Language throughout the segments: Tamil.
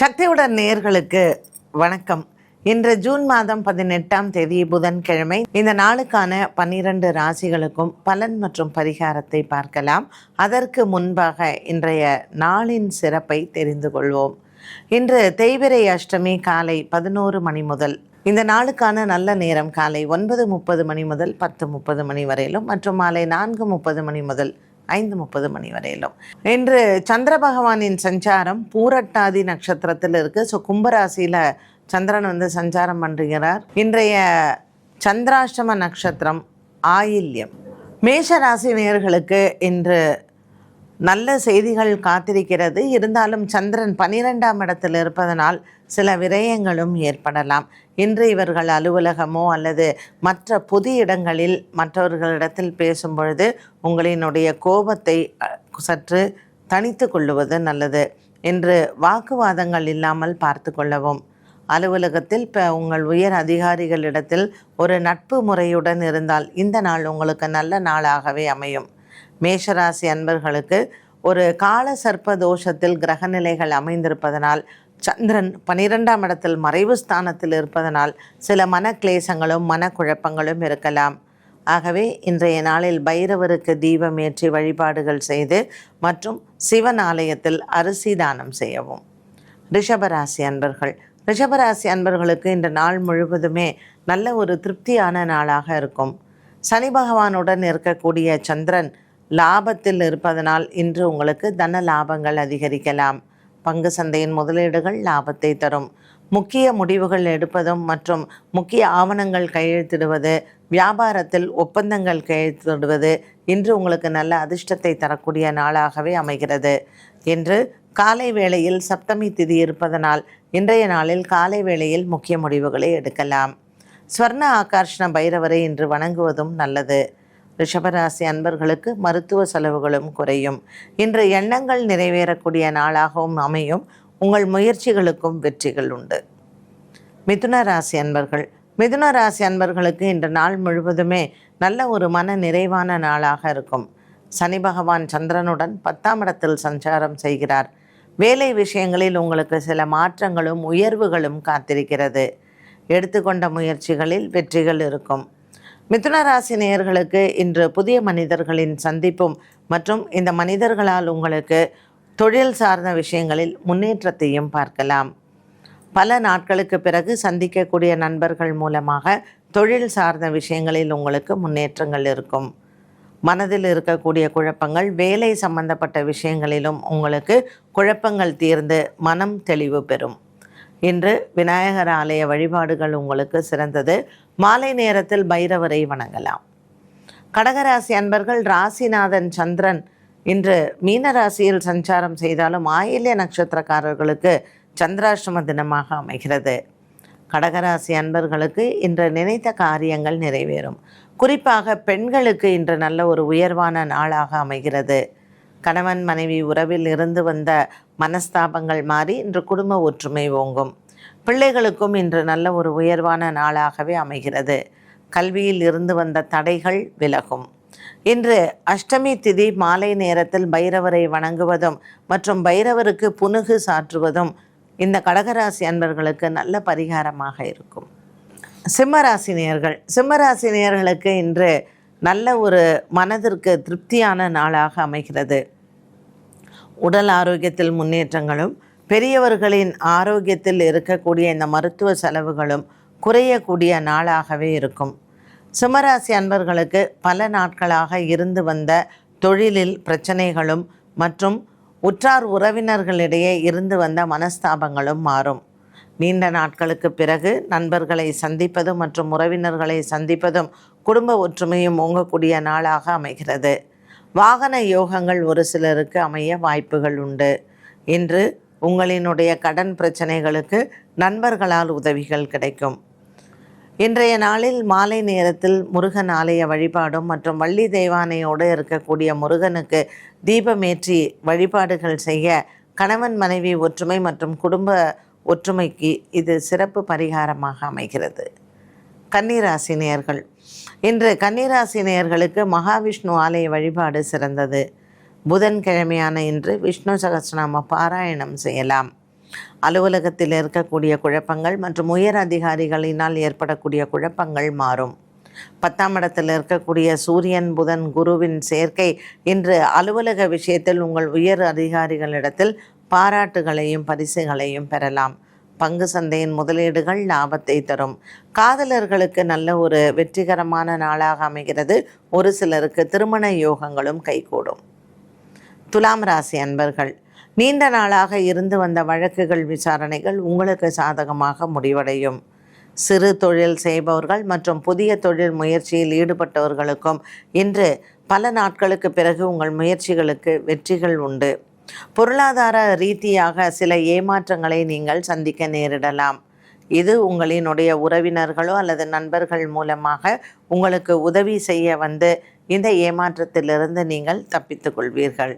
சக்தியுடன் நேர்களுக்கு வணக்கம். இன்று ஜூன் மாதம் பதினெட்டாம் தேதி புதன்கிழமை இந்த நாளுக்கான பன்னிரண்டு ராசிகளுக்கும் பலன் மற்றும் பரிகாரத்தை பார்க்கலாம். அதற்கு முன்பாக இன்றைய நாளின் சிறப்பை தெரிந்து கொள்வோம். இன்று தேய்பிரை அஷ்டமி காலை பதினோரு மணி முதல் இந்த நாளுக்கான நல்ல நேரம் காலை ஒன்பது முப்பது மணி முதல் பத்து முப்பது மணி வரையிலும் மற்றும் மாலை நான்கு முப்பது மணி முதல் ஐந்து முப்பது மணி வரையிலும் இன்று சந்திர பகவானின் சஞ்சாரம் பூரட்டாதி நட்சத்திரத்தில் இருக்குது ஸோ கும்பராசியில் சந்திரன் வந்து சஞ்சாரம் பண்ணுகிறார் இன்றைய சந்திராஷ்டம நட்சத்திரம் ஆயில்யம். மேஷ ராசி நேயர்களுக்கு இன்று நல்ல செய்திகள் காத்திருக்கிறது. இருந்தாலும் சந்திரன் பனிரெண்டாம் இடத்தில் இருப்பதனால் சில விரயங்களும் ஏற்படலாம். இன்று இவர்கள் அலுவலகமோ அல்லது மற்ற பொது இடங்களில் மற்றவர்களிடத்தில் பேசும் பொழுது உங்களினுடைய கோபத்தை சற்று தனித்து கொள்ளுவது நல்லது. என்று வாக்குவாதங்கள் இல்லாமல் பார்த்து கொள்ளவும். அலுவலகத்தில் இப்போ உங்கள் உயர் அதிகாரிகளிடத்தில் ஒரு நட்பு முறையுடன் இருந்தால் இந்த நாள் உங்களுக்கு நல்ல நாளாகவே அமையும். மேஷராசி அன்பர்களுக்கு ஒரு கால சர்ப்ப தோஷத்தில் கிரகநிலைகள் அமைந்திருப்பதனால் சந்திரன் பனிரெண்டாம் இடத்தில் மறைவு ஸ்தானத்தில் இருப்பதனால் சில மன கிளேசங்களும் மனக்குழப்பங்களும் இருக்கலாம். ஆகவே இன்றைய நாளில் பைரவருக்கு தீபம் ஏற்றி வழிபாடுகள் செய்து மற்றும் சிவன் ஆலயத்தில் அரிசி தானம் செய்யவும். ரிஷபராசி அன்பர்கள் ரிஷபராசி அன்பர்களுக்கு இந்த நாள் முழுவதுமே நல்ல ஒரு திருப்தியான நாளாக இருக்கும். சனி பகவானுடன் இருக்கக்கூடிய சந்திரன் லாபத்தில் இருப்பதனால் இன்று உங்களுக்கு தன லாபங்கள் அதிகரிக்கலாம். பங்கு சந்தையின் முதலீடுகள் லாபத்தை தரும். முக்கிய முடிவுகள் எடுப்பதும் மற்றும் முக்கிய ஆவணங்கள் கையெழுத்திடுவது வியாபாரத்தில் ஒப்பந்தங்கள் கையெழுத்திடுவது இன்று உங்களுக்கு நல்ல அதிர்ஷ்டத்தை தரக்கூடிய நாளாகவே அமைகிறது. என்று காலை வேளையில் சப்தமி திதி இருப்பதனால் இன்றைய நாளில் காலை வேளையில் முக்கிய முடிவுகளை எடுக்கலாம். ஸ்வர்ண ஆகர்ஷண பைரவரை இன்று வணங்குவதும் நல்லது. ரிஷபராசி அன்பர்களுக்கு மருத்துவ செலவுகளும் குறையும். இன்று எண்ணங்கள் நிறைவேறக்கூடிய நாளாகவும் அமையும். உங்கள் முயற்சிகளுக்கும் வெற்றிகள் உண்டு. மிதுன ராசி அன்பர்கள். மிதுன ராசி அன்பர்களுக்கு இன்று நாள் முழுவதுமே நல்ல ஒரு மன நிறைவான நாளாக இருக்கும். சனி பகவான் சந்திரனுடன் பத்தாம் இடத்தில் சஞ்சாரம் செய்கிறார். வேலை விஷயங்களில் உங்களுக்கு சில மாற்றங்களும் உயர்வுகளும் காத்திருக்கிறது. எடுத்துக்கொண்ட முயற்சிகளில் வெற்றிகள் இருக்கும். மிதுன ராசி நேயர்களுக்கு இன்று புதிய மனிதர்களின் சந்திப்பும் மற்றும் இந்த மனிதர்களால் உங்களுக்கு தொழில் சார்ந்த விஷயங்களில் முன்னேற்றத்தையும் பார்க்கலாம். பல நாட்களுக்கு பிறகு சந்திக்கக்கூடிய நண்பர்கள் மூலமாக தொழில் சார்ந்த விஷயங்களில் உங்களுக்கு முன்னேற்றங்கள் இருக்கும். மனதில் இருக்கக்கூடிய குழப்பங்கள் வேலை சம்பந்தப்பட்ட விஷயங்களிலும் உங்களுக்கு குழப்பங்கள் தீர்ந்து மனம் தெளிவு பெறும். இன்று விநாயகர் ஆலய வழிபாடுகள் உங்களுக்கு சிறந்தது. மாலை நேரத்தில் பைரவரை வணங்கலாம். கடகராசி அன்பர்கள் ராசிநாதன் சந்திரன் இன்று மீனராசியில் சஞ்சாரம் செய்தாலும் ஆயில்ய நட்சத்திரக்காரர்களுக்கு சந்திராஷ்டம தினமாக அமைகிறது. கடகராசி அன்பர்களுக்கு இன்று நினைத்த காரியங்கள் நிறைவேறும். குறிப்பாக பெண்களுக்கு இன்று நல்ல ஒரு உயர்வான நாளாக அமைகிறது. கணவன் மனைவி உறவில் இருந்து வந்த மனஸ்தாபங்கள் மாறி இன்று குடும்ப ஒற்றுமை ஓங்கும். பிள்ளைகளுக்கும் இன்று நல்ல ஒரு உயர்வான நாளாகவே அமைகிறது. கல்வியில் இருந்து வந்த தடைகள் விலகும். இன்று அஷ்டமி திதி மாலை நேரத்தில் பைரவரை வணங்குவதும் மற்றும் பைரவருக்கு புனுகு சாற்றுவதும் இந்த கடகராசி அன்பர்களுக்கு நல்ல பரிகாரமாக இருக்கும். சிம்மராசி சிம்மராசினியர்களுக்கு சிம்மராசி இன்று நல்ல ஒரு மனதிற்கு திருப்தியான நாளாக அமைகிறது. உடல் ஆரோக்கியத்தில் முன்னேற்றங்களும் பெரியவர்களின் ஆரோக்கியத்தில் இருக்கக்கூடிய இந்த மருத்துவ செலவுகளும் குறையக்கூடிய நாளாகவே இருக்கும். சிம்மராசி அன்பர்களுக்கு பல நாட்களாக இருந்து வந்த தொழிலில் பிரச்சனைகளும் மற்றும் உற்றார் உறவினர்களிடையே இருந்து வந்த மனஸ்தாபங்களும் மாறும். நீண்ட நாட்களுக்கு பிறகு நண்பர்களை சந்திப்பதும் மற்றும் உறவினர்களை சந்திப்பதும் குடும்ப ஒற்றுமையும் ஓங்கக்கூடிய நாளாக அமைகிறது. வாகன யோகங்கள் ஒரு சிலருக்கு அமைய வாய்ப்புகள் உண்டு. இன்று உங்களினுடைய கடன் பிரச்சனைகளுக்கு நண்பர்களால் உதவிகள் கிடைக்கும். இன்றைய நாளில் மாலை நேரத்தில் முருகன் ஆலய வழிபாடும் மற்றும் வள்ளி தெய்வானையோடு இருக்கக்கூடிய முருகனுக்கு தீபமேற்றி வழிபாடுகள் செய்ய கணவன் மனைவி ஒற்றுமை மற்றும் குடும்ப ஒற்றுமைக்கு இது சிறப்பு பரிகாரமாக அமைகிறது. கன்னிராசி இன்று கன்னிராசினியர்களுக்கு மகாவிஷ்ணு ஆலய வழிபாடு சிறந்தது. புதன்கிழமையான இன்று விஷ்ணு சகசிரநாம பாராயணம் செய்யலாம். அலுவலகத்தில் இருக்கக்கூடிய குழப்பங்கள் மற்றும் உயர் அதிகாரிகளினால் ஏற்படக்கூடிய குழப்பங்கள் மாறும். பத்தாம் இடத்தில் இருக்கக்கூடிய சூரியன் புதன் குருவின் சேர்க்கை இன்று அலுவலக விஷயத்தில் உங்கள் உயர் அதிகாரிகளிடத்தில் பாராட்டுகளையும் பரிசுகளையும் பெறலாம். பங்கு சந்தையின் முதலீடுகள் லாபத்தை தரும். காதலர்களுக்கு நல்ல ஒரு வெற்றிகரமான நாளாக அமைகிறது. ஒரு சிலருக்கு திருமண யோகங்களும் கைகூடும். துலாம் ராசி அன்பர்கள் நீண்ட நாளாக இருந்து வந்த வழக்குகள் விசாரணைகள் உங்களுக்கு சாதகமாக முடிவடையும். சிறு தொழில் செய்பவர்கள் மற்றும் புதிய தொழில் முயற்சியில் ஈடுபட்டவர்களுக்கும் இன்று பல நாட்களுக்கு பிறகு உங்கள் முயற்சிகளுக்கு வெற்றிகள் உண்டு. பொருளாதார ரீதியாக சில ஏமாற்றங்களை நீங்கள் சந்திக்க நேரிடலாம். இது உங்களினுடைய உறவினர்களோ அல்லது நண்பர்கள் மூலமாக உங்களுக்கு உதவி செய்ய வந்து இந்த ஏமாற்றத்திலிருந்து நீங்கள் தப்பித்துக் கொள்வீர்கள்.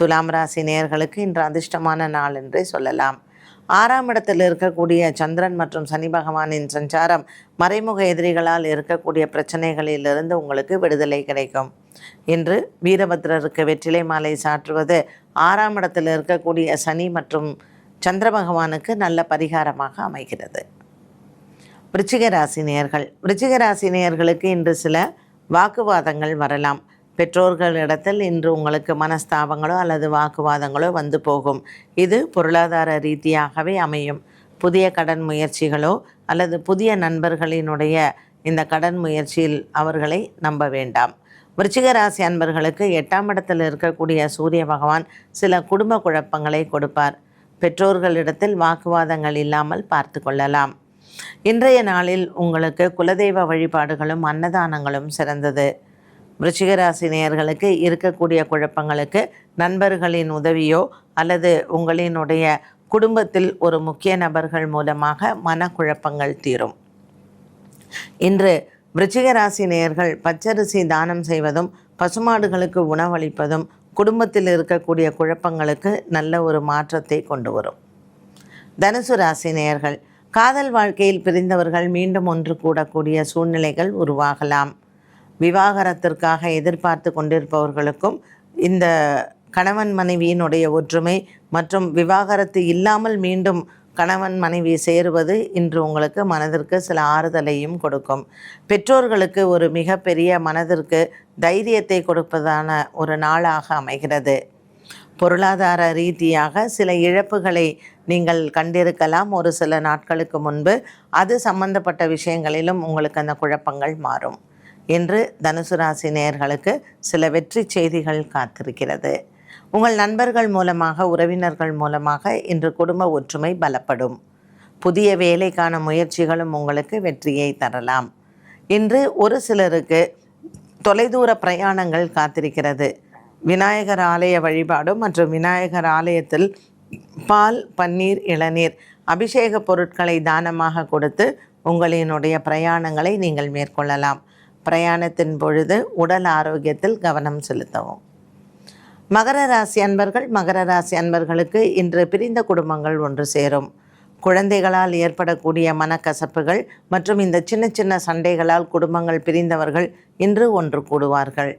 துலாம் ராசி நேயர்களுக்கு இன்று அதிர்ஷ்டமான நாள் என்றே சொல்லலாம். ஆறாம் இடத்தில் இருக்கக்கூடிய சந்திரன் மற்றும் சனி பகவானின் சஞ்சாரம் மறைமுக எதிரிகளால் இருக்கக்கூடிய பிரச்சனைகளிலிருந்து உங்களுக்கு விடுதலை கிடைக்கும். இன்று வீரபத்ரருக்கு வெற்றிலை மாலை சாற்றுவது ஆறாம் இடத்தில் இருக்கக்கூடிய சனி மற்றும் சந்திர பகவானுக்கு நல்ல பரிகாரமாக அமைகிறது. விருச்சிக ராசி நேயர்கள். விருச்சிக ராசி நேயர்களுக்கு இன்று சில வாக்குவாதங்கள் வரலாம். பெற்றோர்களிடத்தில் இன்று உங்களுக்கு மனஸ்தாபங்களோ அல்லது வாக்குவாதங்களோ வந்து போகும். இது பொருளாதார ரீதியாகவே அமையும். புதிய கடன் முயற்சிகளோ அல்லது புதிய நண்பர்களினுடைய இந்த கடன் முயற்சியில் அவர்களை நம்ப வேண்டாம். விருச்சிக ராசி அன்பர்களுக்கு எட்டாம் இடத்தில் இருக்கக்கூடிய சூரிய பகவான் சில குடும்ப குழப்பங்களை கொடுப்பார். பெற்றோர்களிடத்தில் வாக்குவாதங்கள் இல்லாமல் பார்த்து கொள்ளலாம். இன்றைய நாளில் உங்களுக்கு குலதெய்வ வழிபாடுகளும் அன்னதானங்களும் சிறந்தது. விருச்சிக நேயர்களுக்கு இருக்கக்கூடிய குழப்பங்களுக்கு நண்பர்களின் உதவியோ அல்லது உங்களினுடைய குடும்பத்தில் ஒரு முக்கிய நபர்கள் மூலமாக மனக்குழப்பங்கள் தீரும். இன்று விருச்சிகராசி நேயர்கள் பச்சரிசி தானம் செய்வதும் பசுமாடுகளுக்கு உணவளிப்பதும் குடும்பத்தில் இருக்கக்கூடிய குழப்பங்களுக்கு நல்ல ஒரு மாற்றத்தை கொண்டு வரும். தனுசு ராசி நேயர்கள் காதல் வாழ்க்கையில் பிரிந்தவர்கள் மீண்டும் ஒன்று கூடக்கூடிய சூழ்நிலைகள் உருவாகலாம். விவாகரத்திற்காக எதிர்பார்த்து கொண்டிருப்பவர்களுக்கும் இந்த கணவன் மனைவியினுடைய ஒற்றுமை மற்றும் விவாகரத்து இல்லாமல் மீண்டும் கணவன் மனைவி சேருவது இன்று உங்களுக்கு மனதிற்கு சில ஆறுதலையும் கொடுக்கும். பெற்றோர்களுக்கு ஒரு மிகப்பெரிய மனதிற்கு தைரியத்தை கொடுப்பதான ஒரு நாளாக அமைகிறது. பொருளாதார ரீதியாக சில இழப்புகளை நீங்கள் கண்டிருக்கலாம். ஒரு சில நாட்களுக்கு முன்பு அது சம்பந்தப்பட்ட விஷயங்களிலும் உங்களுக்கு அந்த குழப்பங்கள் மாறும். இன்று தனுசு ராசி நேயர்களுக்கு சில வெற்றி செய்திகள் காத்திருக்கிறது. உங்கள் நண்பர்கள் மூலமாக உறவினர்கள் மூலமாக இன்று குடும்ப ஒற்றுமை பலப்படும். புதிய வேலைக்கான முயற்சிகளும் உங்களுக்கு வெற்றியை தரலாம். இன்று ஒரு சிலருக்கு தொலைதூர பிரயாணங்கள் காத்திருக்கிறது. விநாயகர் ஆலய வழிபாடு மற்றும் விநாயகர் ஆலயத்தில் பால் பன்னீர் இளநீர் அபிஷேக பொருட்களை தானமாக கொடுத்து உங்களினுடைய பிரயாணங்களை நீங்கள் மேற்கொள்ளலாம். பிரயாணத்தின் பொழுது உடல் ஆரோக்கியத்தில் கவனம் செலுத்தவும். மகர ராசி அன்பர்கள் மகர ராசி அன்பர்களுக்கு இன்று பிரிந்த குடும்பங்கள் ஒன்று சேரும். குழந்தைகளால் ஏற்படக்கூடிய மனக்கசப்புகள் மற்றும் இந்த சின்ன சின்ன சண்டைகளால் குடும்பங்கள் பிரிந்தவர்கள் இன்று ஒன்று கூடுவார்கள்.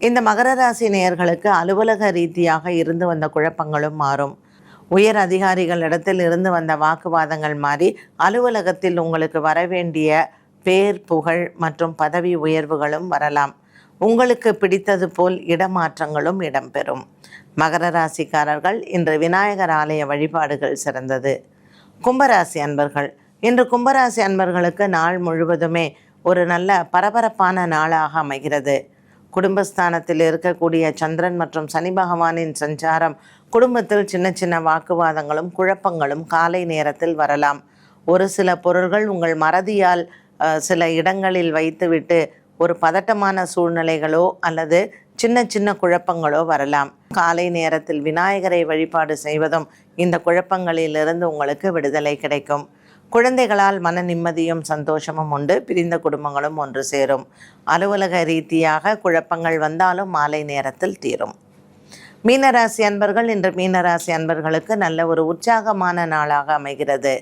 இந்த மகர ராசி நேயர்களுக்கு அலுவலக ரீதியாக இருந்து வந்த குழப்பங்களும் மாறும். உயர் அதிகாரிகளிடத்தில் இருந்து வந்த வாக்குவாதங்கள் மாறி அலுவலகத்தில் உங்களுக்கு வரவேண்டிய பேர் புகழ் மற்றும் பதவி உயர்வுகளும் வரலாம். உங்களுக்கு பிடித்தது போல் இடமாற்றங்களும் இடம்பெறும். மகர ராசிக்காரர்கள் இன்று விநாயகர் ஆலய வழிபாடுகள் சிறந்தது. கும்பராசி அன்பர்கள் இன்று கும்பராசி அன்பர்களுக்கு நாள் முழுவதுமே ஒரு நல்ல பரபரப்பான நாளாக அமைகிறது. குடும்பஸ்தானத்தில் இருக்கக்கூடிய சந்திரன் மற்றும் சனி பகவானின் சஞ்சாரம் குடும்பத்தில் சின்ன சின்ன வாக்குவாதங்களும் குழப்பங்களும் காலை நேரத்தில் வரலாம். ஒரு சில பொருள்கள் உங்கள் மறதியால் சில இடங்களில் வைத்துவிட்டு ஒரு பதட்டமான சூழ்நிலைகளோ அல்லது சின்ன சின்ன குழப்பங்களோ வரலாம். காலை நேரத்தில் விநாயகரை வழிபாடு செய்வதும் இந்த குழப்பங்களிலிருந்து உங்களுக்கு விடுதலை கிடைக்கும். குழந்தைகளால் மன நிம்மதியும் சந்தோஷமும் உண்டு. பிரிந்த குடும்பங்களும் ஒன்று சேரும். அலுவலக ரீதியாக குழப்பங்கள் வந்தாலும் மாலை நேரத்தில் தீரும். மீனராசி அன்பர்கள் இன்று மீனராசி அன்பர்களுக்கு நல்ல ஒரு உற்சாகமான நாளாக அமைகிறது.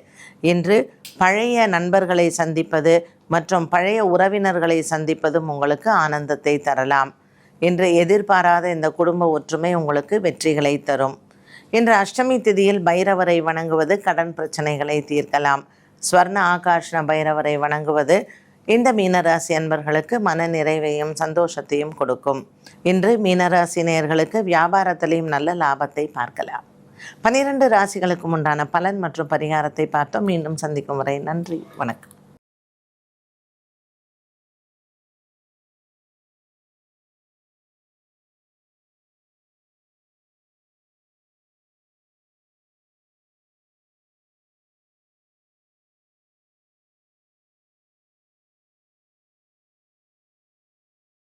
இன்று பழைய நண்பர்களை சந்திப்பது மற்றும் பழைய உறவினர்களை சந்திப்பதும் உங்களுக்கு ஆனந்தத்தை தரலாம். இன்று எதிர்பாராத இந்த குடும்ப ஒற்றுமை உங்களுக்கு வெற்றிகளை தரும். இன்று அஷ்டமி திதியில் பைரவரை வணங்குவது கடன் பிரச்சனைகளை தீர்க்கலாம். ஸ்வர்ண ஆகாஷ்ண பைரவரை வணங்குவது இந்த மீனராசி அன்பர்களுக்கு மன நிறைவையும் சந்தோஷத்தையும் கொடுக்கும். இன்று மீனராசி நேயர்களுக்கு வியாபாரத்திலையும் நல்ல லாபத்தை பார்க்கலாம். பனிரெண்டு ராசிகளுக்கும் உண்டான பலன் மற்றும் பரிகாரத்தை பார்த்தோம். மீண்டும் சந்திக்கும் வரை நன்றி. வணக்கம்.